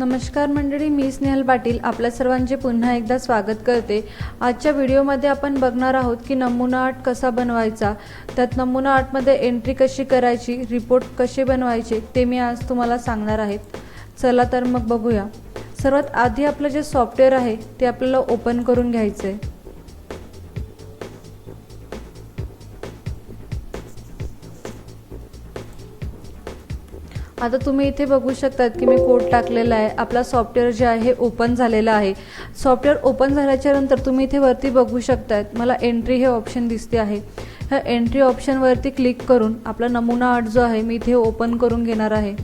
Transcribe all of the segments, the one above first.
नमस्कार मंडळी मी स्नेहल पाटील. आपल्या सर्वांचे पुन्हा एकदा स्वागत करते. आजच्या व्हिडिओमध्ये आपण बघणार आहोत की नमुना आर्ट कसा बनवायचा त्यात नमुना आर्टमध्ये एंट्री कशी करायची रिपोर्ट कसे बनवायचे ते मी आज तुम्हाला सांगणार आहेत. चला तर मग बघूया. सर्वात आधी आपलं जे सॉफ्टवेअर आहे ते आपल्याला ओपन करून घ्यायचं आहे आता तुम्ही इथे बघू शकतात की मी कोड टाकलेला आहे. आपला सॉफ्टवेअर जे आहे ओपन झालेला आहे. सॉफ्टवेअर ओपन झाल्याच्यानंतर तुम्ही इथे वरती बघू शकतात. मला एंट्री हे ऑप्शन दिसते आहे. ह्या एंट्री ऑप्शनवरती क्लिक करून आपला नमुना आर्ट जो आहे मी इथे ओपन करून घेणार आहे.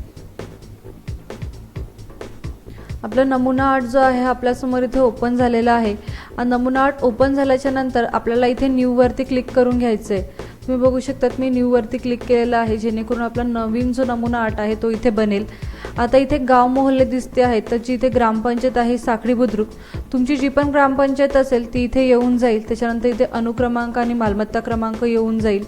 आपला नमुना आर्ट जो आहे आपल्यासमोर इथे ओपन झालेला आहे. नमुना आर्ट ओपन झाल्याच्यानंतर आपल्याला इथे न्यूवरती क्लिक करून घ्यायचं आहे तुम्ही बघू शकतात मी न्यूवरती क्लिक केलेला आहे जेणेकरून आपला नवीन जो नमुना आर्ट आहे तो इथे बनेल. आता इथे गाव मोहल्ले दिसते आहेत तर जी इथे ग्रामपंचायत आहे साखळी बुद्रुक तुमची जी पण ग्रामपंचायत असेल ती इथे येऊन जाईल. त्याच्यानंतर इथे अनुक्रमांक आणि मालमत्ता क्रमांक येऊन जाईल.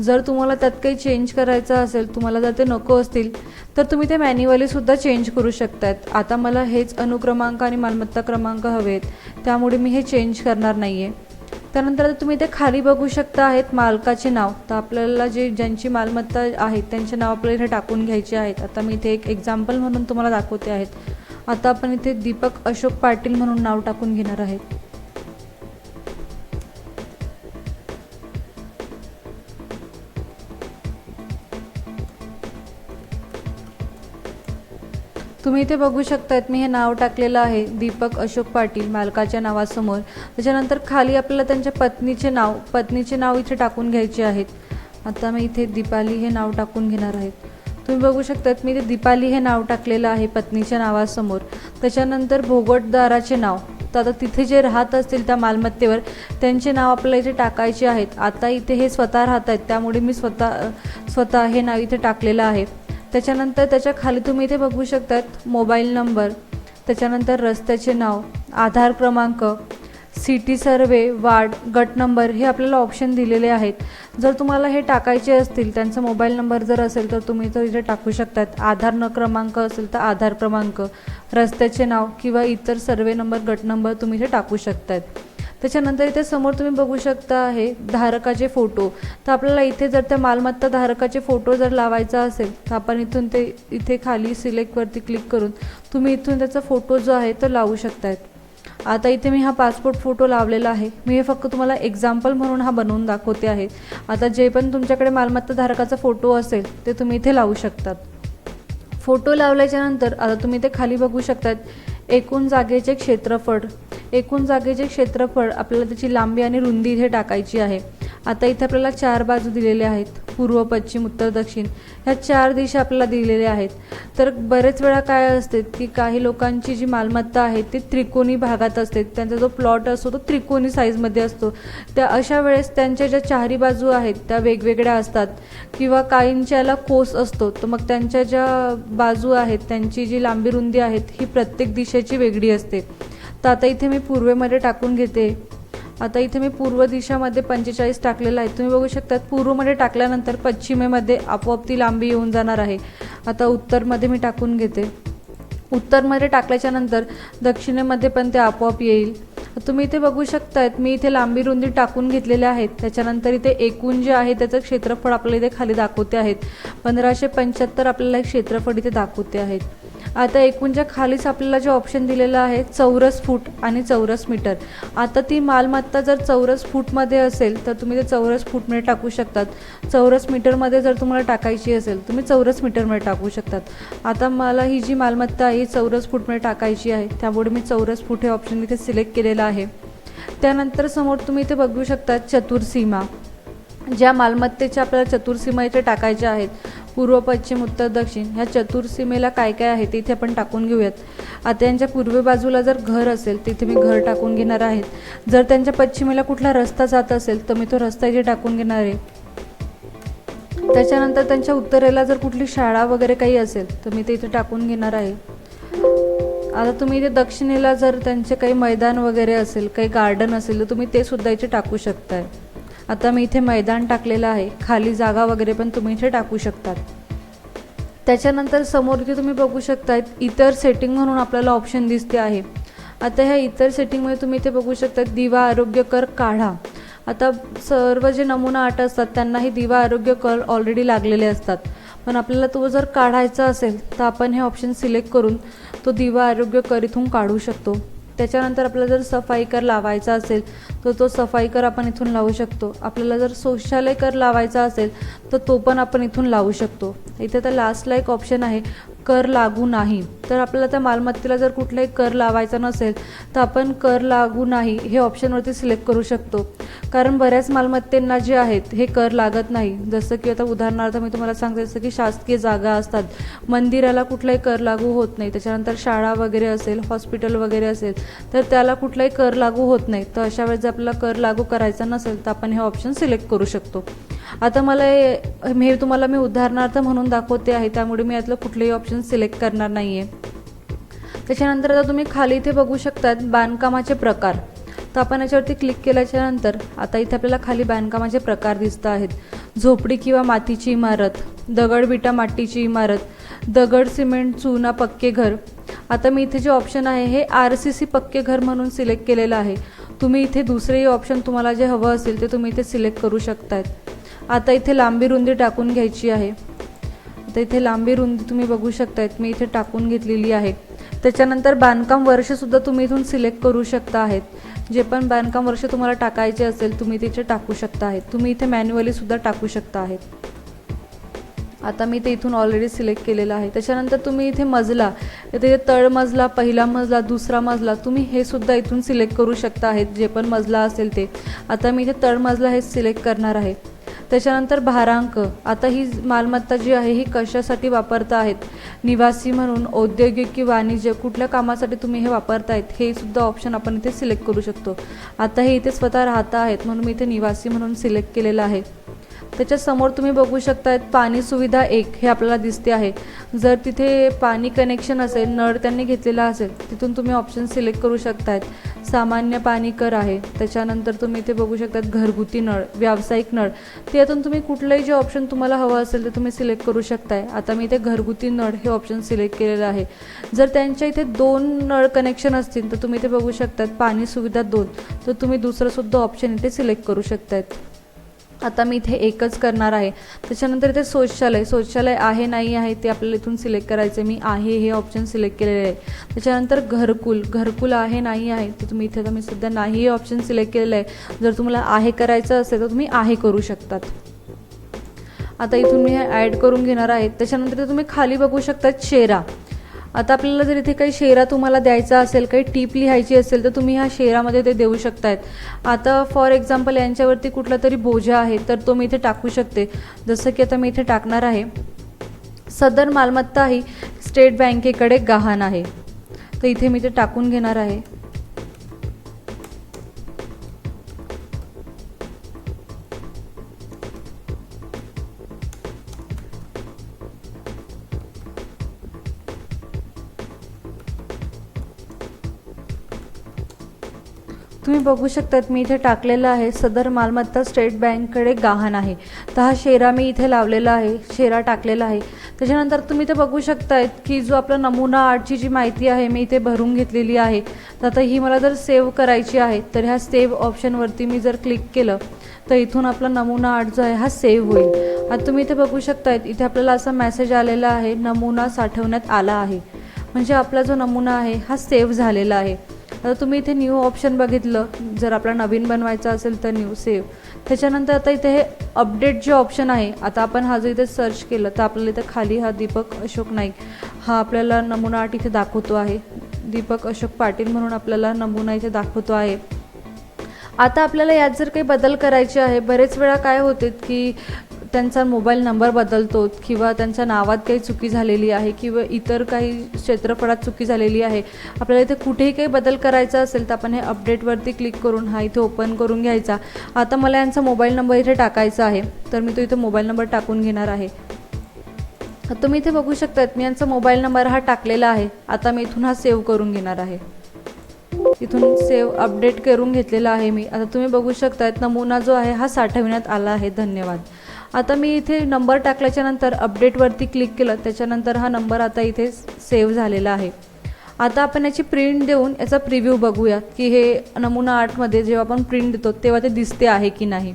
जर तुम्हाला त्यात काही चेंज करायचं असेल तुम्हाला जर ते नको असतील तर तुम्ही ते मॅन्युअलीसुद्धा चेंज करू शकतात आता मला हेच अनुक्रमांक आणि मालमत्ता क्रमांक हवेत त्यामुळे मी हे चेंज करणार नाही आहे त्यानंतर आता तुम्ही इथे खाली बघू शकता आहेत मालकाचे नाव. तर आपल्याला जे ज्यांची मालमत्ता आहे त्यांचे नाव आपल्याला इथे टाकून घ्यायचे आहेत. आता मी इथे एक एक्झाम्पल म्हणून तुम्हाला दाखवते आहेत. आता आपण इथे दीपक अशोक पाटील म्हणून नाव टाकून घेणार आहेत तुम्ही इथे बघू शकतात मी हे नाव टाकलेलं आहे दीपक अशोक पाटील मालकाच्या नावासमोर. त्याच्यानंतर खाली आपल्याला त्यांच्या पत्नीचे नाव पत्नीचे नाव इथे टाकून घ्यायचे आहेत. आता मी इथे दीपाली हे नाव टाकून घेणार आहेत तुम्ही बघू शकतात मी इथे दीपाली हे नाव टाकलेलं आहे पत्नीच्या नावासमोर. त्याच्यानंतर भोगटदाराचे नाव. तर आता तिथे जे राहत असतील त्या मालमत्तेवर त्यांचे नाव आपल्याला इथे टाकायचे आहेत. आता इथे हे स्वतः राहत आहेत त्यामुळे मी स्वतः स्वतः हे नाव इथे टाकलेलं आहे. त्याच्यानंतर त्याच्याखाली तुम्ही इथे बघू शकतात मोबाईल नंबर त्याच्यानंतर रस्त्याचे नाव आधार क्रमांक सिटी सर्वे वार्ड गट नंबर हे आपल्याला ऑप्शन दिलेले आहेत. जर तुम्हाला हे टाकायचे असतील त्यांचा मोबाईल नंबर जर असेल तर तुम्ही तो इथे टाकू शकतात. आधार न क्रमांक असेल तर आधार क्रमांक रस्त्याचे नाव किंवा इतर सर्वे नंबर गट नंबर तुम्ही इथे टाकू शकतात. त्याच्यानंतर इथे समोर तुम्ही बघू शकता आहे धारकाचे फोटो. तर आपल्याला इथे जर त्या मालमत्ता धारकाचे फोटो जर लावायचा असेल तर आपण इथून ते इथे खाली सिलेक्टवरती क्लिक करून तुम्ही इथून त्याचा फोटो जो आहे तो लावू शकतायत. आता इथे मी हा पासपोर्ट फोटो लावलेला आहे. मी हे फक्त तुम्हाला एक्झाम्पल म्हणून हा बनवून दाखवते आहे. आता जे पण तुमच्याकडे मालमत्ता धारकाचा फोटो असेल ते तुम्ही इथे लावू शकतात. फोटो लावल्याच्यानंतर आता तुम्ही ते खाली बघू शकतात एकूण जागेचे क्षेत्रफळ. एकूण जागेचे क्षेत्रफळ आपल्याला त्याची लांबी आणि रुंदी इथे टाकायची आहे. आता इथे आपल्याला चार बाजू दिलेल्या आहेत पूर्व पश्चिम उत्तर दक्षिण. ह्या चार दिशा आपल्याला दिलेल्या आहेत. तर बरेच वेळा काय असते की काही लोकांची जी मालमत्ता आहे ती त्रिकोणी भागात असते. त्यांचा जो प्लॉट असतो तो त्रिकोणी साईजमध्ये असतो. त्या अशा वेळेस त्यांच्या ज्या चारी बाजू आहेत त्या वेगवेगळ्या असतात किंवा काहींच्याला कोस असतो. तर मग त्यांच्या ज्या बाजू आहेत त्यांची जी लांबी रुंदी आहेत ही प्रत्येक दिशेची वेगळी असते. तर आता इथे मी पूर्वेमध्ये टाकून घेते. आता इथे मी पूर्व दिशामध्ये पंचेचाळीस टाकलेलं आहे. तुम्ही बघू शकतात पूर्वमध्ये टाकल्यानंतर पश्चिमेमध्ये आपोआप ती लांबी येऊन जाणार आहे. आता उत्तरमध्ये मी टाकून घेते. उत्तरमध्ये टाकल्याच्या नंतर दक्षिणेमध्ये पण ते आपोआप येईल. तुम्ही इथे बघू शकतात मी इथे लांबी रुंदी टाकून घेतलेल्या आहेत. त्याच्यानंतर इथे एकूण जे आहे त्याचं क्षेत्रफळ आपल्याला इथे खाली दाखवते आहेत. पंधराशे पंच्याहत्तर आपल्याला एक क्षेत्रफळ इथे दाखवते आहेत. आता एकूणच्या खालीच आपल्याला जे ऑप्शन दिलेलं आहे चौरस फूट आणि चौरस मीटर. आता ती मालमत्ता जर चौरस फूटमध्ये असेल तर तुम्ही ते चौरस फूटमध्ये टाकू शकतात. चौरस मीटरमध्ये जर तुम्हाला टाकायची असेल तुम्ही चौरस मीटरमध्ये टाकू शकतात. आता मला ही जी मालमत्ता आहे ही चौरस फूटमध्ये टाकायची आहे त्यामुळे मी चौरस फूट हे ऑप्शन इथे सिलेक्ट केलेलं आहे. त्यानंतर समोर तुम्ही इथे बघू शकता चतुर्सीमा ज्या मालमत्तेच्या आपल्याला चतुर्सीमा इथे टाकायच्या आहेत पूर्व पश्चिम उत्तर दक्षिण ह्या चतुर्सीमेला काय काय आहे ते इथे आपण टाकून घेऊयात. आता यांच्या पूर्व बाजूला जर घर असेल तिथे मी घर टाकून घेणार आहेत जर त्यांच्या पश्चिमेला कुठला रस्ता जात असेल तर मी तो रस्ता इथे टाकून घेणार आहे. त्याच्यानंतर त्यांच्या उत्तरेला जर कुठली शाळा वगैरे काही असेल तर मी ते इथे टाकून घेणार आहे. आता तुम्ही इथे दक्षिणेला जर त्यांचे काही मैदान वगैरे असेल काही गार्डन असेल तर तुम्ही ते सुद्धा इथे टाकू शकताय. आता मी इथे मैदान टाकलेलं आहे. खाली जागा वगैरे पण तुम्ही इथे टाकू शकतात. त्याच्यानंतर समोर जे तुम्ही बघू शकता इतर सेटिंग म्हणून आपल्याला ऑप्शन दिसते आहे. आता ह्या इतर सेटिंगमध्ये तुम्ही इथे बघू शकता दिवा आरोग्य कर काढा. आता सर्व जे नमुना आट असतात त्यांना हे दिवा आरोग्य कर ऑलरेडी लागलेले असतात. पण आपल्याला तो जर काढायचा असेल तर आपण हे ऑप्शन सिलेक्ट करून तो दिवा आरोग्य कर इथून काढू शकतो. त्याच्यानंतर आपल्याला जर सफाई कर लावायचा असेल तर तो सफाई कर आपण इथून लावू शकतो. आपल्याला जर शौचालय कर लावायचा असेल तर तो पण आपण इथून लावू शकतो. इथे तर लास्टला एक ऑप्शन आहे कर लागू नाही. तर आपल्याला त्या मालमत्तेला जर कुठलाही कर लावायचा नसेल तर आपण कर लागू नाही हे ऑप्शनवरती सिलेक्ट करू शकतो. कारण बऱ्याच मालमत्तेंना जे आहेत हे कर लागत नाही. जसं की आता उदाहरणार्थ मी तुम्हाला सांगते जसं की शासकीय जागा असतात. मंदिराला कुठलाही कर लागू होत नाही. त्याच्यानंतर शाळा वगैरे असेल हॉस्पिटल वगैरे असेल तर त्याला कुठलाही कर लागू होत नाही. तर अशा वेळेस जर आपल्याला कर लागू करायचा नसेल तर आपण हे ऑप्शन सिलेक्ट करू शकतो. आता मला हे तुम्हाला मी उदाहरणार्थ म्हणून दाखवते आहे त्यामुळे मी यातलं कुठलंही ऑप्शन सिलेक्ट करणार नाही आहे त्याच्यानंतर आता तुम्ही खाली इथे बघू शकतात बांधकामाचे प्रकार. तर आपण याच्यावरती क्लिक केल्याच्यानंतर आता इथे आपल्याला खाली बांधकामाचे प्रकार दिसत आहेत. झोपडी किंवा मातीची इमारत दगड विटा मातीची इमारत दगड सिमेंट चुना पक्के घर. आता मी इथे जे ऑप्शन आहे हे आर सी सी पक्के घर म्हणून सिलेक्ट केलेलं आहे. तुम्ही इथे दुसरेही ऑप्शन तुम्हाला जे हवं असेल ते तुम्ही इथे सिलेक्ट करू शकतायत. आता इथे लांबी रुंदी टाकून घ्यायची आहे. आता इथे लांबी रुंदी तुम्ही बघू शकतायत. मी इथे टाकून घेतलेली आहे. त्याच्यानंतर बांधकाम वर्षसुद्धा तुम्ही इथून सिलेक्ट करू शकता आहेत. जे पण बांधकाम वर्ष तुम्हाला टाकायचे असेल तुम्ही तिथे टाकू शकता आहेत. तुम्ही इथे मॅन्युअलीसुद्धा टाकू शकता आहेत. आता मी ते इथून ऑलरेडी सिलेक्ट केलेलं आहे. त्याच्यानंतर तुम्ही इथे मजला इथे तळ मजला पहिला मजला दुसरा मजला तुम्ही हे सुद्धा इथून सिलेक्ट करू शकता आहेत. जे पण मजला असेल ते. आता मी इथे तळ मजला हे सिलेक्ट करणार आहे. त्याच्यानंतर भारांक. आता ही मालमत्ता जी आहे ही कशासाठी वापरता आहेत? निवासी म्हणून औद्योगिक की वाणिज्य कुठल्या कामासाठी तुम्ही हे वापरतायत? हे सुद्धा ऑप्शन आपण इथे सिलेक्ट करू शकतो. आता हे इथे स्वतः राहता आहेत म्हणून मी इथे निवासी म्हणून सिलेक्ट केलेलं आहे. त्याच्यासमोर तुम्ही बघू शकता पाणी सुविधा एक हे आपल्याला दिसते आहे. जर तिथे पाणी कनेक्शन असेल नळ त्यांनी घेतलेला असेल तिथून तुम्ही ऑप्शन सिलेक्ट करू शकतायत. सामान्य पाणी कर आहे त्याच्यानंतर तुम्ही इथे बघू शकतात घरगुती नळ व्यावसायिक नळ. ते यातून तुम्ही कुठलंही जे ऑप्शन तुम्हाला हवं असेल ते तुम्ही सिलेक्ट करू शकताय. आता मी इथे घरगुती नळ हे ऑप्शन सिलेक्ट केलेलं आहे. जर त्यांच्या इथे दोन नळ कनेक्शन असतील तर तुम्ही इथे बघू शकतात पाणी सुविधा दोन. तर तुम्ही दुसरं सुद्धा ऑप्शन इथे सिलेक्ट करू शकतात आता मी इथे एकच करणार आहे. त्याच्यानंतर इथे शौचालय. शौचालय आहे नाही आहे ते आपल्याला इथून सिलेक्ट करायचं आहे मी आहे हे ऑप्शन सिलेक्ट केलेले आहे. त्याच्यानंतर घरकुल. घरकुल आहे नाही आहे तर तुम्ही इथे तर मी सध्या नाही हे ऑप्शन सिलेक्ट केलेलं आहे. जर तुम्हाला आहे करायचं असेल तर तुम्ही आहे करू शकतात. आता इथून मी हे ॲड करून घेणार आहे. त्याच्यानंतर तुम्ही खाली बघू शकतात चेहरा. आता आपल्याला जर इथे काही शेरा तुम्हाला द्यायचा असेल काही टीप लिहायची असेल तर तुम्ही ह्या शेरामध्ये ते देऊ शकतायत. आता फॉर एक्झाम्पल यांच्यावरती कुठला तरी बोजा आहे तर तो मी इथे टाकू शकते. जसं की आता मी इथे टाकणार आहे. सदर मालमत्ता ही स्टेट बँकेकडे गहाण आहे. तर इथे मी ते टाकून घेणार आहे. तुम्ही बघू शकतात मी इथे टाकलेलं आहे. सदर मालमत्ता स्टेट बँककडे गहाण आहे. तर हा शेरा मी इथे लावलेला आहे शेरा टाकलेला आहे. त्याच्यानंतर तुम्ही इथे बघू शकतायत की जो आपला नमुना आर्टची जी माहिती आहे मी इथे भरून घेतलेली आहे. तर आता ही मला जर सेव्ह करायची आहे तर ह्या सेव्ह ऑप्शनवरती मी जर क्लिक केलं तर इथून आपला नमुना आर्ट जो आहे हा सेव्ह होईल. आता तुम्ही इथे बघू शकतायत इथे आपल्याला असा मेसेज आलेला आहे नमुना साठवण्यात आला आहे. म्हणजे आपला जो नमुना आहे हा सेव्ह झालेला आहे. आता तुम्ही इथे न्यू ऑप्शन बघितलं. जर आपला नवीन बनवायचा असेल तर न्यू सेव्ह त्याच्यानंतर आता इथे हे अपडेट जे ऑप्शन आहे आता आपण हा जर इथे सर्च केलं तर आपल्याला इथे खाली हा दीपक अशोक नाईक. हा आपल्याला नमुना आठ इथे दाखवतो आहे. दीपक अशोक पाटील म्हणून आपल्याला नमुना इथे दाखवतो आहे. आता आपल्याला यात जर काही बदल करायचे आहे बरेच वेळा काय होते की त्यांचा मोबाईल नंबर बदलतो किंवा त्यांच्या नावात काही चुकी झालेली आहे किंवा इतर काही क्षेत्रफळात चुकी झालेली आहे आपल्याला इथे कुठेही काही बदल करायचा असेल तर आपण हे अपडेटवरती क्लिक करून हा इथे ओपन करून घ्यायचा. आता मला यांचा मोबाईल नंबर इथे टाकायचा आहे तर मी तो इथे मोबाईल नंबर टाकून घेणार आहे. तुम्ही इथे बघू शकतात मी यांचा मोबाईल नंबर हा टाकलेला आहे. आता मी इथून हा सेव्ह करून घेणार आहे. इथून सेव्ह अपडेट करून घेतलेला आहे मी. आता तुम्ही बघू शकतात नमुना जो आहे हा साठविण्यात आला आहे. धन्यवाद. आता मी इथे नंबर टाकल्याच्यानंतर अपडेटवरती क्लिक केलं त्याच्यानंतर हा नंबर आता इथे सेव्ह झालेला आहे. आता आपण याची प्रिंट देऊन याचा प्रिव्ह्यू बघूया की हे नमुना आर्टमध्ये जेव्हा आपण प्रिंट देतो तेव्हा ते दिसते आहे की नाही.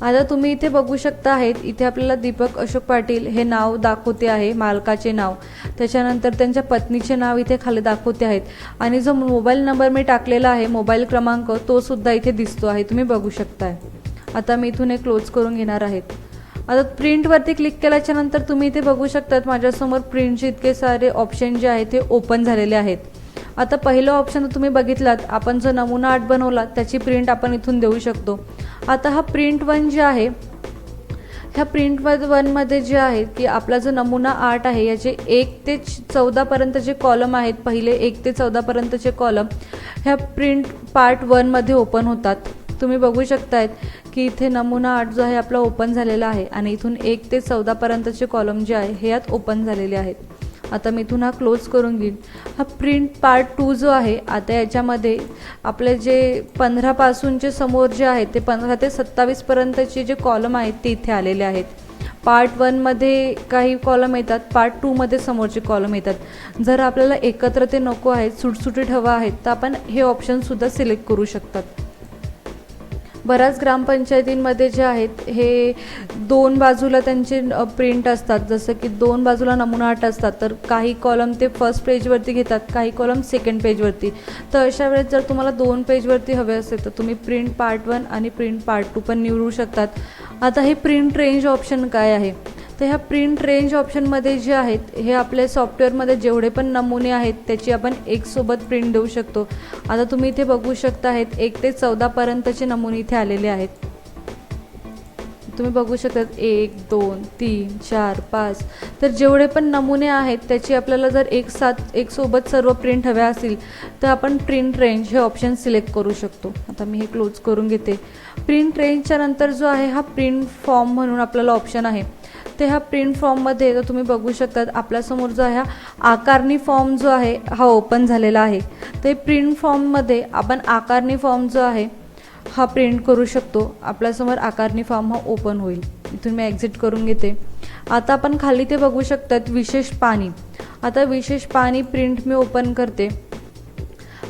आता तुम्ही इथे बघू शकता आहेत इथे आपल्याला दीपक अशोक पाटील हे नाव दाखवते आहे मालकाचे नाव. त्याच्यानंतर त्यांच्या पत्नीचे नाव इथे खाली दाखवते आहेत. आणि जो मोबाईल नंबर मी टाकलेला आहे मोबाईल क्रमांक तो सुद्धा इथे दिसतो आहे. तुम्ही बघू शकताय. आता मी इथून हे क्लोज करून घेणार आहेत आता प्रिंटवरती क्लिक केल्याच्यानंतर तुम्ही इथे बघू शकतात माझ्यासमोर प्रिंटचे इतके सारे ऑप्शन जे आहेत ते ओपन झालेले आहेत. आता पहिलं ऑप्शन तुम्ही बघितलात. आपण जो नमुना आर्ट बनवला त्याची प्रिंट आपण इथून देऊ शकतो. आता हा प्रिंट वन जे आहे ह्या प्रिंट वनमध्ये जे आहे की आपला जो नमुना आर्ट आहे याचे एक ते चौदापर्यंत जे कॉलम आहेत पहिले एक ते चौदापर्यंतचे कॉलम ह्या प्रिंट पार्ट वनमध्ये ओपन होतात. तुम्ही बघू शकतायत की इथे नमुना आर्ट जो आहे आपला ओपन झालेला आहे. आणि इथून एक ते चौदापर्यंतचे कॉलम जे आहे हे यात ओपन झालेले आहेत. आता मी इथून हा क्लोज करून घेईन. हा प्रिंट पार्ट टू जो आहे आता याच्यामध्ये आपले जे पंधरापासूनचे समोर जे आहेत ते पंधरा ते सत्तावीसपर्यंतचे जे कॉलम आहेत ते इथे आलेले आहेत. पार्ट वनमध्ये काही कॉलम येतात पार्ट टूमध्ये समोरचे कॉलम येतात. जर आपल्याला एकत्र ते नको आहेत सुटसुटीत हवं आहेत तर आपण हे ऑप्शनसुद्धा सिलेक्ट करू शकतात. बऱ्याच ग्रामपंचायतींमध्ये जे आहेत हे दोन बाजूला त्यांचे प्रिंट असतात. जसं की दोन बाजूला नमुना आट असतात. तर काही कॉलम ते फर्स्ट पेजवरती घेतात काही कॉलम सेकंड पेजवरती तर अशा वेळेस जर तुम्हाला दोन पेजवरती हवे असेल तर तुम्ही प्रिंट पार्ट वन आणि प्रिंट पार्ट टू पण निवडू शकतात. आता हे प्रिंट रेंज ऑप्शन काय आहे? तर ह्या प्रिंट रेंज ऑप्शनमध्ये जे आहेत हे आपल्या सॉफ्टवेअरमध्ये जेवढे पण नमुने आहेत त्याची आपण एकसोबत प्रिंट देऊ शकतो. आता तुम्ही इथे बघू शकता आहेत एक ते चौदापर्यंतचे नमुने इथे आलेले आहेत. तुम्ही बघू शकतात एक दोन तीन चार पाच. तर जेवढे पण नमुने आहेत त्याची आपल्याला जर एक साथ एक सोबत सर्व प्रिंट हव्या असतील तर आपण प्रिंट रेंज हे ऑप्शन सिलेक्ट करू शकतो. आता मी हे क्लोज करून घेते. प्रिंट रेंजच्या नंतर जो आहे हा प्रिंट फॉर्म म्हणून आपल्याला ऑप्शन आहे. ते ह्या प्रिंट फॉर्ममध्ये तर तुम्ही बघू शकतात आपल्यासमोर जो ह्या आकारणी फॉर्म जो आहे हा ओपन झालेला आहे. ते प्रिंट फॉर्ममध्ये आपण आकारणी फॉर्म जो आहे हा प्रिंट करू शकतो. आपल्यासमोर आकारणी फॉर्म हा ओपन होईल. इथून मी एक्झिट करून घेते. आता आपण खाली ते बघू शकतात विशेष पाणी. आता विशेष पाणी प्रिंट मी ओपन करते.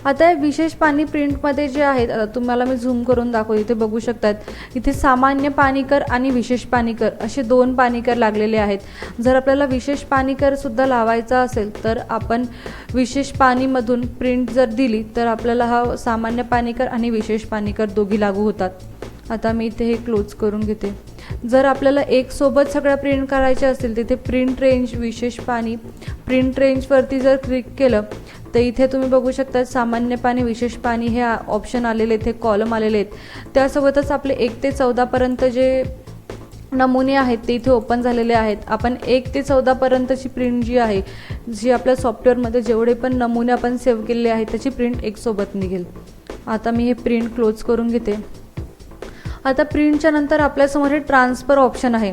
आता विशेष पाणी प्रिंटमध्ये जे आहेत तुम्हाला मी झूम करून दाखव इथे बघू शकतात. इथे सामान्य पाणीकर आणि विशेष पाणीकर असे दोन पाणीकर लागलेले आहेत. जर आपल्याला विशेष पाणीकर सुद्धा लावायचा असेल तर आपण विशेष पाणीमधून प्रिंट जर दिली तर आपल्याला हा सामान्य पाणीकर आणि विशेष पाणीकर दोघी लागू होतात. आता मी इथे हे क्लोज करून घेते. जर आपल्याला एक सोबत सगळ्या प्रिंट करायच्या असतील तिथे प्रिंट रेंज विशेष पाणी प्रिंट रेंजवरती जर क्लिक केलं तर इथे तुम्ही बघू शकता सामान्य पाणी विशेष पाणी हे ऑप्शन आलेले आहेत हे कॉलम आलेले आहेत. त्यासोबतच आपले एक ते चौदापर्यंत जे नमुने आहेत ते इथे ओपन झालेले आहेत. आपण एक ते चौदापर्यंतची प्रिंट जी आहे जी आपल्या सॉफ्टवेअरमध्ये जेवढे पण नमुने आपण सेव्ह केलेले आहेत त्याची प्रिंट एकसोबत निघेल. आता मी हे प्रिंट क्लोज करून घेते. आता प्रिंटच्या नंतर आपल्यासमोर हे ट्रान्सफर ऑप्शन आहे.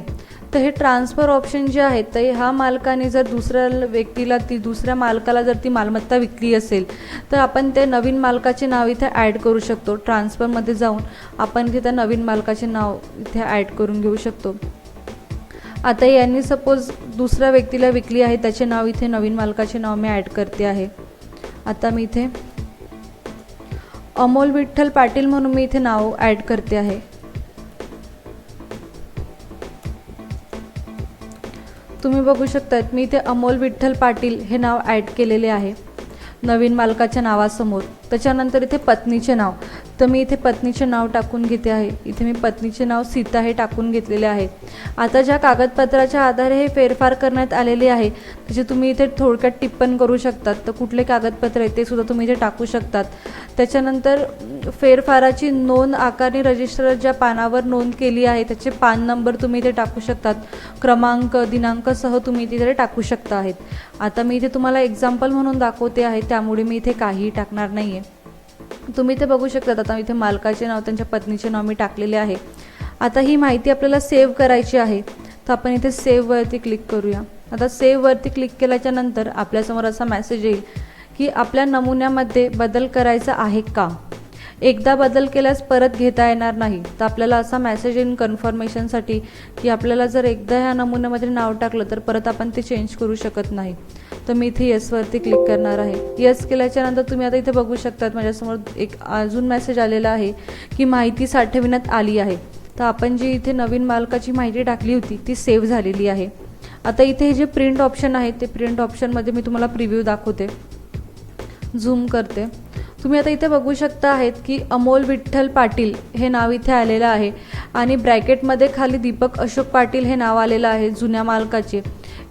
तर हे ट्रान्सफर ऑप्शन जे आहेत तर ह्या मालकाने जर दुसऱ्या व्यक्तीला ती दुसऱ्या मालकाला जर ती मालमत्ता विकली असेल तर आपण त्या नवीन मालकाचे नाव इथे ॲड करू शकतो. ट्रान्सफरमध्ये जाऊन आपण इथे त्या नवीन मालकाचे नाव इथे ॲड करून घेऊ शकतो. आता यांनी सपोज दुसऱ्या व्यक्तीला विकली आहे त्याचे नाव इथे नवीन मालकाचे नाव मी ॲड करते आहे. आता मी इथे अमोल विठ्ठल पाटील म्हणून मी इथे नाव ॲड करते आहे. तुम्ही बघू शकतात मी इथे अमोल विठ्ठल पाटील हे नाव ॲड केलेले आहे. नवीन मालकाच्या नावासमोर. त्याच्यानंतर इथे पत्नीचे नाव. तर मी इथे पत्नीचे नाव टाकून घेते आहे. इथे मी पत्नीचे नाव सीता हे टाकून घेतलेले आहे. आता ज्या कागदपत्राच्या आधारे हे फेरफार करण्यात आलेले आहे त्याचे तुम्ही इथे थोडक्यात टिप्पण करू शकतात. तर कुठले कागदपत्र आहे ते सुद्धा तुम्ही इथे टाकू शकतात. त्याच्यानंतर फेरफाराची नोंद आकारणी रजिस्टर ज्या पानावर नोंद केली आहे त्याचे पान नंबर तुम्ही इथे टाकू शकतात. क्रमांक दिनांकसह तुम्ही तिथे टाकू शकता आहेत. आता मी इथे तुम्हाला एक्झाम्पल म्हणून दाखवते आहे त्यामुळे मी इथे काहीही टाकणार नाही आहे तुम्ही इथे बघू शकतात आता इथे मालकाचे नाव त्यांच्या पत्नीचे नाव मी टाकलेले आहे. आता ही माहिती आपल्याला सेव्ह करायची आहे. तर आपण इथे सेव्हवरती क्लिक करूया. आता सेव्हवरती क्लिक केल्याच्यानंतर आपल्यासमोर असा मेसेज येईल की आपल्या नमुन्यामध्ये बदल करायचा आहे का? एकदा बदल केल्यास परत घेता येणार नाही. तर आपल्याला असा मेसेज येईल कन्फर्मेशनसाठी की आपल्याला जर एकदा ह्या नमुन्यामध्ये नाव टाकलं तर परत आपण ते चेंज करू शकत नाही. तर मी इथे येसवरती क्लिक करणार आहे. येस केल्याच्यानंतर तुम्ही आता इथे बघू शकतात माझ्यासमोर एक अजून मेसेज आलेला आहे की माहिती साठविण्यात आली आहे. तर आपण जी इथे नवीन मालकाची माहिती टाकली होती ती सेव्ह झालेली आहे. आता इथे हे जे प्रिंट ऑप्शन आहे ते प्रिंट ऑप्शनमध्ये मी तुम्हाला प्रिव्ह्यू दाखवते. झूम करते. तुम्ही आता इथे बघू शकता आहेत की अमोल विठ्ठल पाटील हे नाव इथे आलेलं आहे. आणि ब्रॅकेटमध्ये खाली दीपक अशोक पाटील हे नाव आलेलं आहे जुन्या मालकाचे.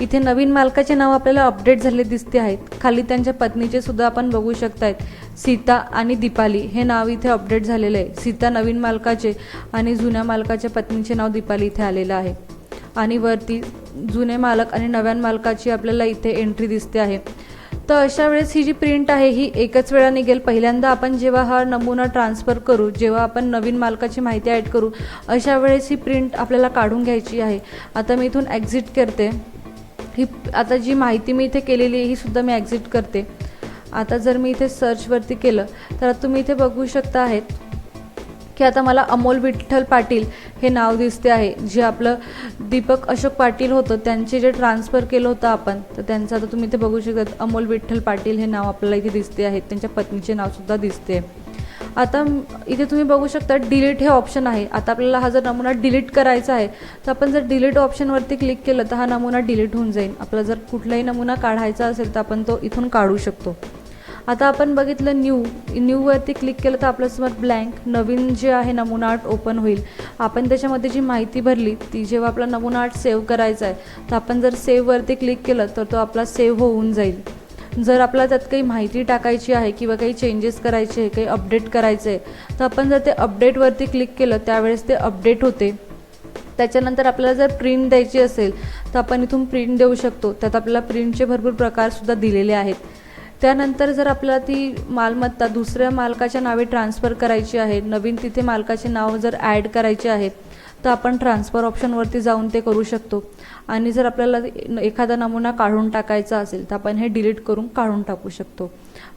इथे नवीन मालकाचे नाव आपल्याला अपडेट झाले दिसते आहेत. खाली त्यांच्या पत्नीचे सुद्धा आपण बघू शकतायत. सीता आणि दीपाली हे नाव इथे अपडेट झालेलं आहे. सीता नवीन मालकाचे आणि जुन्या मालकाच्या पत्नीचे नाव दीपाली इथे आलेलं आहे. आणि वरती जुने मालक आणि नव्या मालकाची आपल्याला इथे एंट्री दिसते आहे. तर अशा वेळेस ही जी प्रिंट आहे ही एकच वेळा निघेल. पहिल्यांदा आपण जेव्हा हा नमुना ट्रान्सफर करू जेव्हा आपण नवीन मालकाची माहिती ॲड करू अशा वेळेस ही प्रिंट आपल्याला काढून घ्यायची आहे. आता मी इथून एक्झिट करते. ही आता जी माहिती मी इथे केलेली आहे ही सुद्धा मी एक्झिट करते. आता जर मी इथे सर्चवरती केलं तर तुम्ही इथे बघू शकता आहेत. की आता मला अमोल विठ्ठल पाटील हे नाव दिसते आहे. जे आपलं दीपक अशोक पाटील होतं त्यांचे जे ट्रान्सफर केलं होतं आपण तर त्यांचं आता तुम्ही इथे बघू शकत अमोल विठ्ठल पाटील हे नाव आपल्याला इथे दिसते आहे. त्यांच्या पत्नीचे नावसुद्धा दिसते आता इथे तुम्ही बघू शकता डिलीट हे ऑप्शन आहे. आता आपल्याला हा जर नमुना डिलीट करायचा आहे तर आपण जर डिलीट ऑप्शनवरती क्लिक केलं तर हा नमुना डिलीट होऊन जाईल. आपला जर कुठलाही नमुना काढायचा असेल तर आपण तो इथून काढू शकतो. आता आपण बघितलं न्यू न्यूवरती क्लिक केलं तर आपल्यासमोर ब्लँक नवीन जे आहे नमुना आर्ट ओपन होईल. आपण त्याच्यामध्ये जी माहिती भरली ती जेव्हा आपला नमुना आर्ट सेव्ह करायचा आहे तर आपण जर सेव्हवरती क्लिक केलं तर तो आपला सेव्ह होऊन जाईल. जर आपल्याला त्यात काही माहिती टाकायची आहे किंवा काही चेंजेस करायचे आहे काही अपडेट करायचं आहे तर आपण जर ते अपडेटवरती क्लिक केलं त्यावेळेस ते अपडेट होते. त्याच्यानंतर आपल्याला जर प्रिंट द्यायची असेल तर आपण इथून प्रिंट देऊ शकतो. त्यात आपल्याला प्रिंटचे भरपूर प्रकारसुद्धा दिलेले आहेत. त्यानंतर जर आपल्याला ती मालमत्ता दुसऱ्या मालकाच्या नावे ट्रान्सफर करायची आहे नवीन तिथे मालकाचे नाव जर ॲड करायचे आहेत तर आपण ट्रान्सफर ऑप्शनवरती जाऊन ते करू शकतो. आणि जर आपल्याला एखादा नमुना काढून टाकायचा असेल तर आपण हे डिलीट करून काढून टाकू शकतो.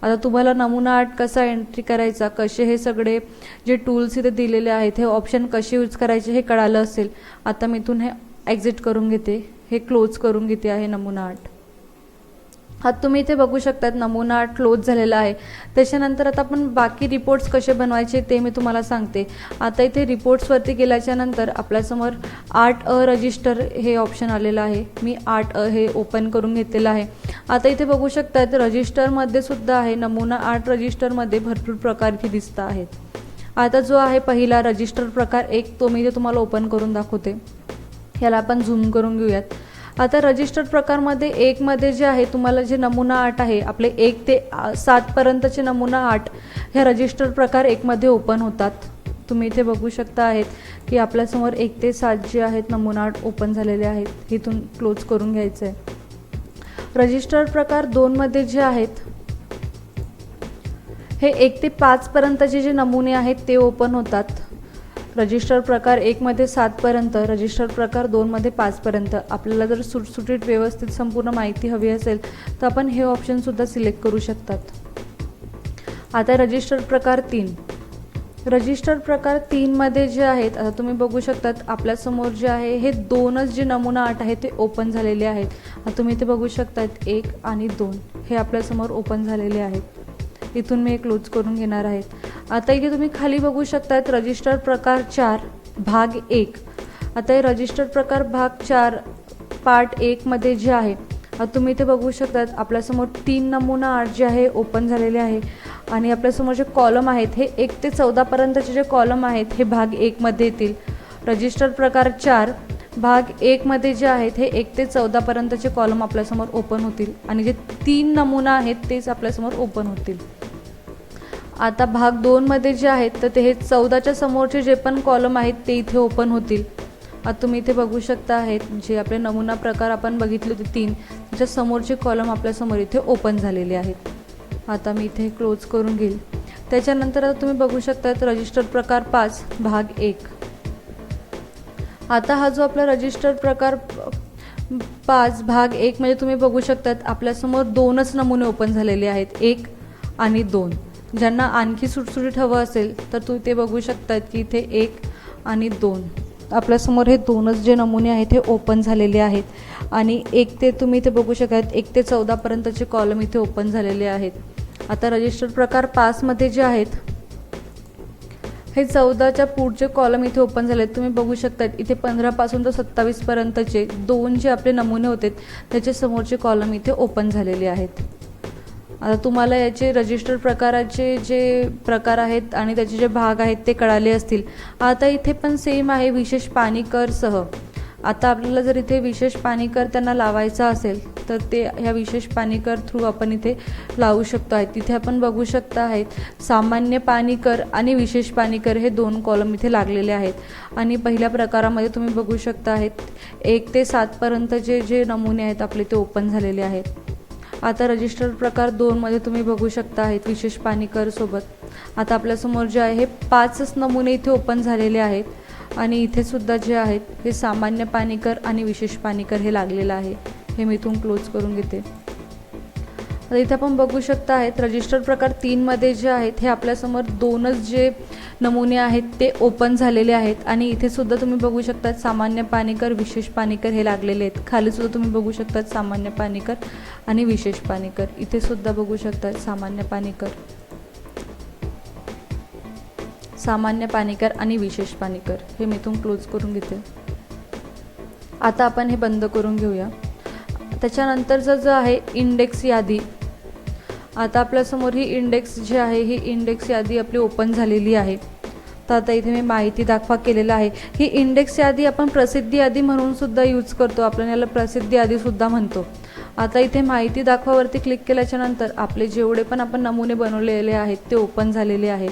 आता तुम्हाला नमुना आर्ट कसा एंट्री करायचा कसे हे सगळे जे टूल्स इथे दिलेले आहेत हे ऑप्शन कसे यूज करायचे हे कळालं असेल. आता मी इथून हे एक्झिट करून घेते हे क्लोज करून घेते आहे नमुना आर्ट हा तुम्ही इथे बघू शकतात नमुना क्लोज झालेला आहे. त्याच्यानंतर आता आपण बाकी रिपोर्ट्स कसे बनवायचे ते मी तुम्हाला सांगते. आता इथे रिपोर्ट्सवरती गेल्याच्यानंतर आपल्यासमोर आर्ट अ रजिस्टर हे ऑप्शन आलेलं आहे. मी आर्ट अ हे ओपन करून घेतलेलं आहे. आता इथे बघू शकतात रजिस्टरमध्ये सुद्धा आहे नमुना आर्ट रजिस्टरमध्ये भरपूर प्रकार दिसत आहेत. आता जो आहे पहिला रजिस्टर प्रकार एक तो मी ते तुम्हाला ओपन करून दाखवते. ह्याला आपण झूम करून घेऊयात. आता रजिस्टर्ड प्रकारमध्ये एकमध्ये जे आहे तुम्हाला जे नमुना आर्ट आहे आपले एक ते सातपर्यंतचे नमुना आठ ह्या रजिस्टर्ड प्रकार एकमध्ये ओपन होतात. तुम्ही इथे बघू शकता आहेत की आपल्यासमोर एक ते सात जे आहेत नमुना आर्ट ओपन झालेले आहेत. इथून क्लोज करून घ्यायचं आहे रजिस्टर्ड प्रकार दोनमध्ये जे आहेत हे एक ते पाचपर्यंतचे जे नमुने आहेत ते ओपन होतात. रजिस्टर प्रकार एकमध्ये सातपर्यंत रजिस्टर प्रकार दोनमध्ये पाचपर्यंत आपल्याला जर सुटसुटीत व्यवस्थित संपूर्ण माहिती हवी असेल तर आपण हे ऑप्शनसुद्धा सिलेक्ट करू शकतात. आता रजिस्टर प्रकार तीन. रजिस्टर प्रकार तीनमध्ये जे आहेत आता तुम्ही बघू शकतात आपल्यासमोर जे आहे हे दोनच जे नमुना आठ आहे ते ओपन झालेले आहेत. तुम्ही इथे बघू शकतात एक आणि दोन हे आपल्यासमोर ओपन झालेले आहेत. इथून मी क्लोज करून घेणार आहे. आता इथे तुम्ही खाली बघू शकतात रजिस्टर प्रकार चार भाग एक. आता हे रजिस्टर प्रकार भाग चार पार्ट एकमध्ये जे आहे तुम्ही इथे बघू शकतात आपल्यासमोर तीन नमुना आठ जे आहे ओपन झालेले आहे. आणि आपल्यासमोर जे कॉलम आहेत हे एक ते चौदापर्यंतचे जे कॉलम आहेत हे भाग एकमध्ये येतील. रजिस्टर प्रकार चार भाग एकमध्ये जे आहेत हे एक ते चौदापर्यंतचे कॉलम आपल्यासमोर ओपन होतील. आणि जे तीन नमुना आहेत तेच आपल्यासमोर ओपन होतील. आता भाग दोनमध्ये जे आहेत तर ते हे चौदाच्या समोरचे जे पण कॉलम आहेत ते इथे ओपन होतील. आता तुम्ही इथे बघू शकता आहेत जे आपले नमुना प्रकार आपण बघितले होते तीन त्याच्या समोरचे कॉलम आपल्यासमोर इथे ओपन झालेले आहेत. आता मी इथे क्लोज करून घेईल. त्याच्यानंतर आता तुम्ही बघू शकतात रजिस्टर प्रकार पाच भाग एक. आता हा जो आपला रजिस्टर प्रकार पाच भाग एक म्हणजे तुम्ही बघू शकतात आपल्यासमोर दोनच नमुने ओपन झालेले आहेत एक आणि दोन. ज्यांना आणखी सुटसुटीत हवं असेल तर तू ते बघू शकतात की इथे एक आणि दोन. आपल्यासमोर हे दोनच जे नमुने आहेत हे ओपन झालेले आहेत. आणि एक ते तुम्ही इथे बघू शकत एक ते चौदापर्यंतचे कॉलम इथे ओपन झालेले आहेत. आता रजिस्टर प्रकार पाचमध्ये जे आहेत हे चौदाच्या पुढचे कॉलम इथे ओपन झाले आहेत. तुम्ही बघू शकतात इथे पंधरापासून तर सत्तावीसपर्यंतचे दोन जे आपले नमुने होते त्याचे समोरचे कॉलम इथे ओपन झालेले आहेत. आता तुम्हाला याचे रजिस्टर प्रकाराचे जे प्रकार आहेत आणि त्याचे जे भाग आहेत ते कळाले असतील. आता इथे पण सेम आहे विशेष पाणी करसह आता आपल्याला जर इथे विशेष पाणी कर त्यांना लावायचा असेल तर ते ह्या विशेष पाणी कर थ्रू आपण इथे लावू शकतो आहे. तिथे आपण बघू शकता आहेत सामान्य पाणी कर आणि विशेष पाणी कर हे दोन कॉलम इथे लागलेले आहेत. आणि पहिल्या प्रकारामध्ये तुम्ही बघू शकता आहेत एक ते सातपर्यंतचे जे नमुने आहेत आपले ते ओपन झालेले आहेत. आता रजिस्टर प्रकार दोनमध्ये तुम्ही बघू शकता आहेत विशेष पाणीकर सोबत. आता आपल्यासमोर जे आहे हे पाचच नमुने इथे ओपन झालेले आहेत आणि इथे सुद्धा जे आहेत हे सामान्य पाणीकर आणि विशेष पाणीकर हे लागलेलं आहे. हे मी इथून क्लोज करून घेते. इथे आपण बघू शकता आहेत रजिस्टर प्रकार तीनमध्ये जे आहेत हे आपल्यासमोर दोनच जे नमुने आहेत ते ओपन झालेले आहेत. आणि इथे सुद्धा तुम्ही बघू शकता सामान्य पाणीकर विशेष पाणीकर हे लागलेले आहेत. खाली सुद्धा तुम्ही बघू शकता सामान्य पाणीकर आणि विशेष पाणीकर. इथे सुद्धा बघू शकता सामान्य पाणीकर. सामान्य पाणीकर आणि विशेष पाणीकर. हे मी इथून क्लोज करून घेते. आता आपण हे बंद करून घेऊया. त्याच्यानंतरचं जो आहे इंडेक्स यादी. आता आपल्यासमोर ही इंडेक्स जी आहे ही इंडेक्स यादी आपली ओपन झालेली आहे. तर आता इथे मी माहिती दाखवा केलेला आहे. ही इंडेक्स यादी आपण प्रसिद्धी यादी म्हणूनसुद्धा यूज करतो. आपण याला प्रसिद्धी यादीसुद्धा म्हणतो. आता इथे माहिती दाखवावरती क्लिक केल्याच्यानंतर आपले जेवढे पण आपण नमुने बनवलेले आहेत ते ओपन झालेले आहेत.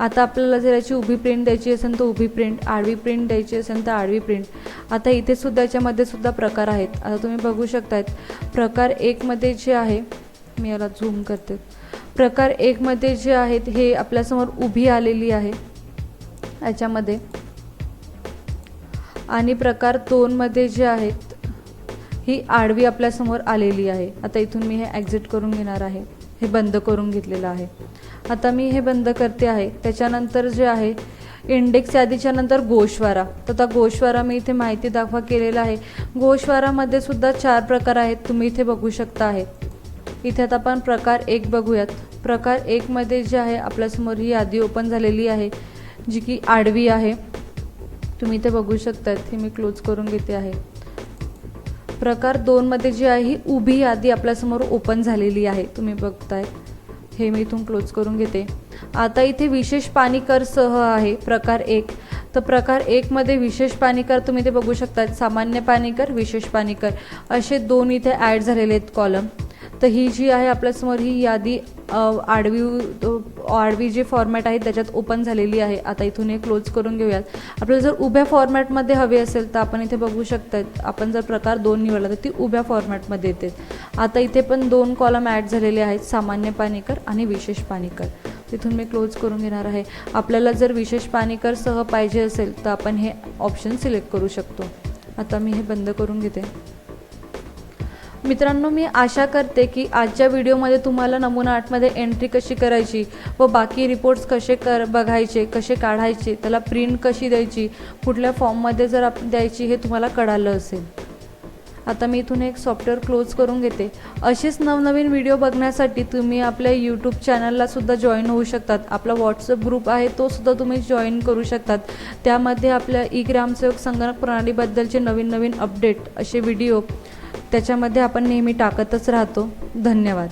आता आपल्याला जर याची उभी प्रिंट द्यायची असेल तर उभी प्रिंट आडवी प्रिंट द्यायची असेल तर आडवी प्रिंट आता इथे सुद्धा याच्यामध्ये सुद्धा प्रकार आहेत. आता तुम्ही बघू शकतायत प्रकार एकमध्ये जे आहे मी याला झूम करते. प्रकार एकमध्ये जे आहेत हे आपल्यासमोर उभी आलेली आहे याच्यामध्ये. आणि प्रकार दोनमध्ये जे आहेत ही आडवी आपल्यासमोर आलेली आहे. आता इथून मी हे ॲक्झिट करून घेणार आहे. हे बंद करून घेतलेलं आहे. आता मी हे बंद करते आहे. त्याच्यानंतर जे आहे इंडेक्स यादीच्या नंतर गोशवारा तर आता गोशवारा मी इथे माहिती दाखवा केलेला आहे. गोशवारामध्ये सुद्धा चार प्रकार आहेत तुम्ही इथे बघू शकता आहे. इथे आता आपण प्रकार एक बघूयात. प्रकार एकमध्ये जे आहे आपल्यासमोर ही यादी ओपन झालेली आहे जी की आडवी आहे. तुम्ही इथे बघू शकतात हे मी क्लोज करून घेते आहे. प्रकार दोनमध्ये जी आहे ही उभी यादी आपल्यासमोर ओपन झालेली आहे. तुम्ही बघताय. हे मी इथून क्लोज करून घेते. आता इथे विशेष पाणीकर सह आहे प्रकार एक. तर प्रकार एकमध्ये विशेष पाणीकर तुम्ही ते बघू शकता. सामान्य पाणीकर विशेष पाणीकर. असे दोन इथे ॲड झालेले आहेत कॉलम तर ही जी आहे आपल्यासमोर ही यादी आडवी आडवी जे फॉर्मॅट आहे त्याच्यात ओपन झालेली आहे. आता इथून हे क्लोज करून घेऊयात. आपल्याला जर उभ्या फॉर्मॅटमध्ये हवी असेल तर आपण इथे बघू शकतात आपण जर प्रकार दोन निवडला तर ती उभ्या फॉर्मॅटमध्ये येते. आता इथे पण दोन कॉलम ॲड झालेले आहेत. सामान्य पाणीकर आणि विशेष पाणीकर. तिथून मी क्लोज करून घेणार आहे. आपल्याला जर विशेष पाणीकर सह पाहिजे असेल तर आपण हे ऑप्शन सिलेक्ट करू शकतो. आता मी हे बंद करून घेते. मित्रांनो मी आशा करते की आजच्या व्हिडिओमध्ये तुम्हाला नमुना आर्टमध्ये एंट्री कशी करायची व बाकी रिपोर्ट्स कसे कर बघायचे कसे काढायचे त्याला प्रिंट कशी द्यायची कुठल्या फॉर्ममध्ये जर आप द्यायची हे तुम्हाला कळालं असेल. आता मी इथून एक सॉफ्टवेअर क्लोज करून घेते. असेच नवनवीन व्हिडिओ बघण्यासाठी तुम्ही आपल्या यूट्यूब चॅनलला सुद्धा जॉईन होऊ शकतात. आपला व्हॉट्सअप ग्रुप आहे तो सुद्धा तुम्ही जॉईन करू शकतात. त्यामध्ये आपल्या ई ग्रामसेवक संगणक प्रणालीबद्दलचे नवीन नवीन अपडेट असे व्हिडिओ त्याच्यामध्ये आपण नेहमी टाकतच राहतो. धन्यवाद.